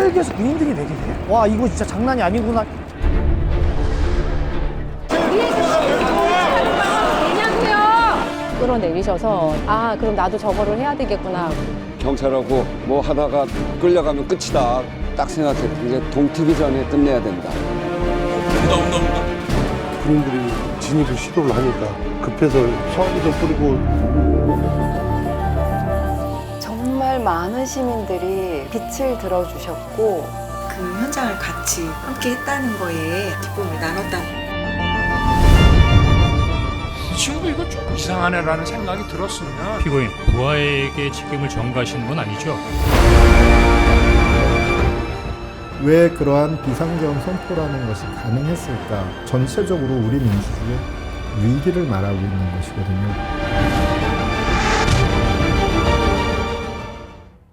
헬기에서 군인들이 내리네? 와 이거 진짜 장난이 아니구나 끌어내리셔서 아 그럼 나도 저거를 해야 되겠구나 경찰하고 뭐 하다가 끌려가면 끝이다. 딱 생각했던 게 동트기 전에 끝내야 된다. 군인들이 진입을 시도를 하니까 급해서 소화기도 뿌리고 정말 많은 시민들이 빛을 들어주셨고 그 현장을 같이 함께 했다는 거에 기쁨을 나눴다. 이 친구 이거 좀 이상하네라는 생각이 들었으면 피고인 부하에게 책임을 전가하시는 건 아니죠? 왜 그러한 비상경 선포라는 것이 가능했을까? 전체적으로 우리 민주주의의 위기를 말하고 있는 것이거든요.